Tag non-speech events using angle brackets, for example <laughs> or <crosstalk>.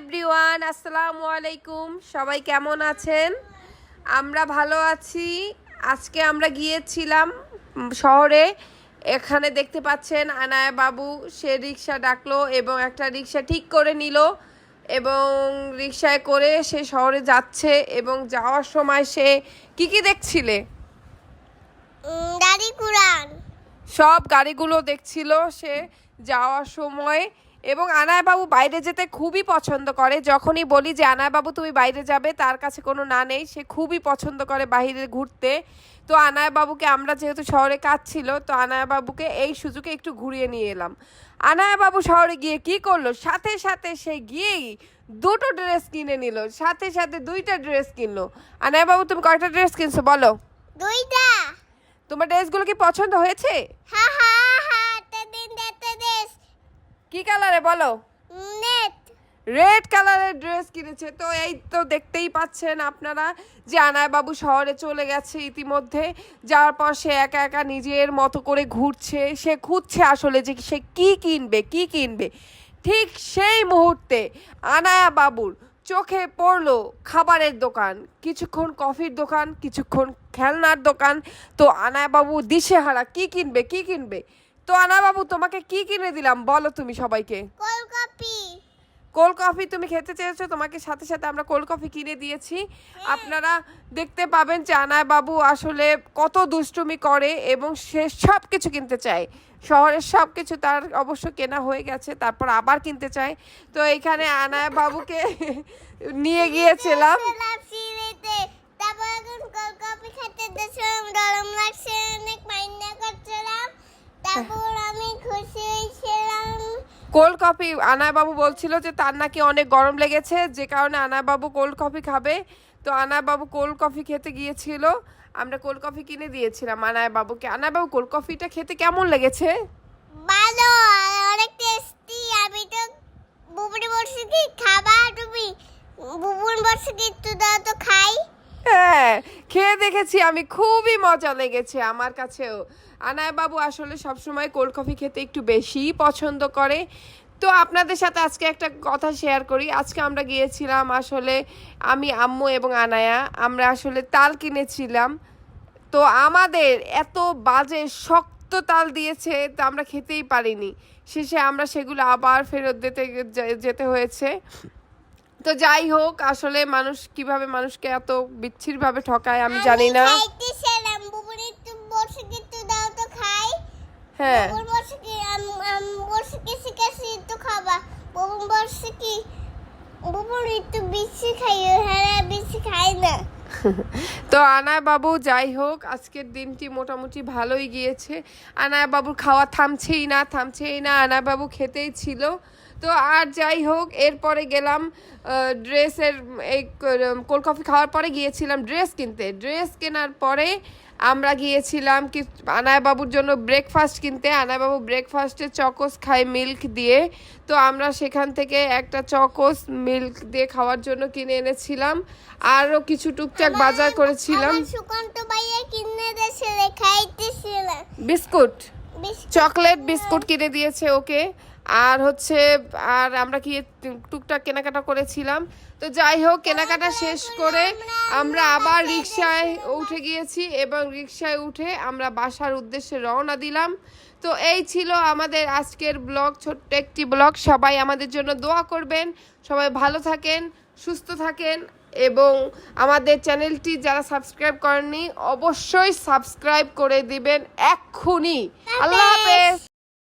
Everyone আসসালামু আলাইকুম। সবাই কেমন আছেন? আমরা ভালো আছি। আজকে আমরা গিয়েছিলাম শহরে। এখানে দেখতে পাচ্ছেন আনায়া বাবু। সে রিক্সা ডাকলো এবং একটা রিক্সা ঠিক করে নিল এবং রিক্সায় করে সে শহরে যাচ্ছে এবং যাওয়ার সময় সে কি কি দেখছিলে? দাদি সব গাড়িগুলো দেখছিল সে যাওয়ার সময় এবং আনায়বাবু বাইরে যেতে খুবই পছন্দ করে। যখনই বলি যে আনায়বাবু তুমি বাইরে যাবে তার কাছে কোনো না নেই সে খুবই পছন্দ করে বাইরে ঘুরতে। তো আনায়বাবুকে আমরা যেহেতু শহরে কাজ ছিল তো আনায়বাবুকে এই সুযোগে একটু ঘুরিয়ে নিয়ে এলাম। আনায়বাবু শহরে গিয়ে কি করল? সাথে সাথে সে গিয়েই দুটো ড্রেস কিনে নিল। সাথে সাথে দুইটা ড্রেস কিনলো। আনায়বাবু তুমি কয়টা ড্রেস কিনছো বলো? দুইটা। তোমার ড্রেসগুলো কি পছন্দ হয়েছে? হ্যাঁ হা হা তে দিন তে দেশ কি কালারে বলো? নেট। রেড কালারের ড্রেস কিনেছে। তো এই তো দেখতেই পাচ্ছেন আপনারা যে আনায় বাবু শহরে চলে গেছে ইতিমধ্যে। যাওয়ার পর সে একা একা নিজের মতো করে ঘুরছে। সে খুঁজছে আসলে যে সে কি কিনবে কি কিনবে। ঠিক সেই মুহূর্তে আনায়া বাবুর চোখে পড়ল খাবারের দোকান। কিছুক্ষণ কফির দোকান কিছুক্ষণ খেলনার দোকান। তো আনায়া বাবু দিশেহারা কি কিনবে কি কিনবে? তো আনায়া বাবু তোমাকে কি কিনে দিলাম? বলো তুমি সবাইকে। কলকাপি কোল্ড কফি তুমি খেতে চেয়েছো তোমাকে সাথে সাথে আমরা কোল্ড কফি কিনে দিয়েছি। আপনারা দেখতে পাবেন যে আনায় বাবু আসলে কত দুষ্টুমি করে এবং সে সব কিছু কিনতে চায়। শহরের সব কিছু তার অবশ্য কেনা হয়ে গেছে তারপর আবার কিনতে চায়। তো এইখানে আনায় বাবুকে <laughs> নিয়ে গিয়েছিলাম। কোল্ড কফি আনায় বাবু বলছিল যে তার নাকি অনেক গরম লেগেছে, যে কারণে আনায়বাবু কোল্ড কফি খাবে। তো আনায়বাবু কোল্ড কফি খেতে গিয়েছিল। আমরা কোল্ড কফি কিনে দিয়েছিলাম আনায় বাবুকে কোল্ড কফিটা খেতে কেমন লেগেছে? ভালো, অনেক টেস্টি আমি তো বুবুনি বলছি কি, খাবা তুমি? বুবুন বলছে কি একটু দাও তো খাই হ্যাঁ খেয়ে দেখেছি, আমি খুবই মজা লেগেছে আমার কাছেও। আনায় বাবু আসলে সবসময় কোল্ড কফি খেতে একটু বেশিই পছন্দ করে। তো আপনাদের সাথে আজকে একটা কথা শেয়ার করি। আজকে আমরা গিয়েছিলাম আসলে আমি, আম্মু এবং আনায়া, আমরা আসলে তাল কিনেছিলাম। তো আমাদের এত বাজে শক্ত তাল দিয়েছে, তো আমরা খেতেই পারিনি। শেষে আমরা সেগুলো আবার ফেরত দিতে যেতে হয়েছে। তো যাই হোক আসলে মানুষ কীভাবে মানুষকে এত বিচ্ছির ভাবে ঠকায় আমি জানি না। তো খাই। হ্যাঁ। হ্যাঁ খাই না। তো আনায় বাবু যাই হোক, আজকের দিনটি মোটামুটি ভালোই গিয়েছে। আনায় বাবুর খাওয়া থামছেই না থামছেই না আনায় বাবু খেতেই ছিল। তো আর যাই হোক, এরপরে গেলাম ড্রেসের এই কোল্ড কফি খাওয়ার পরে গিয়েছিলাম ড্রেস কিনতে। ড্রেস কেনার পরে আমরা গিয়েছিলাম কি আনায় বাবুর জন্য ব্রেকফাস্ট কিনতে। আনায় বাবু ব্রেকফাস্টে চকোস খায় মিল্ক দিয়ে। তো আমরা সেখান থেকে একটা চকোস মিল্ক দিয়ে খাওয়ার জন্য কিনে এনেছিলাম। আরও কিছু টুকটাক বাজার করেছিলাম। বিস্কুট। চকলেট বিস্কুট কিনে দিয়েছে ওকে। আর হচ্ছে আর আমরা কি টুকটাক কেনাকাটা করেছিলাম। তো যাই হোক কেনাকাটা শেষ করে আমরা আবার রিক্সায় উঠে গিয়েছি এবং রিক্সায় উঠে আমরা বাসার উদ্দেশ্যে রওনা দিলাম। তো এই ছিল আমাদের আজকের ব্লগ ছোট্ট একটি ব্লগ। সবাই আমাদের জন্য দোয়া করবেন। সবাই ভালো থাকেন সুস্থ থাকেন এবং আমাদের চ্যানেলটি যারা সাবস্ক্রাইব করেননি অবশ্যই সাবস্ক্রাইব করে দিবেন এক্ষুনি। আল্লাহ হাফেজ।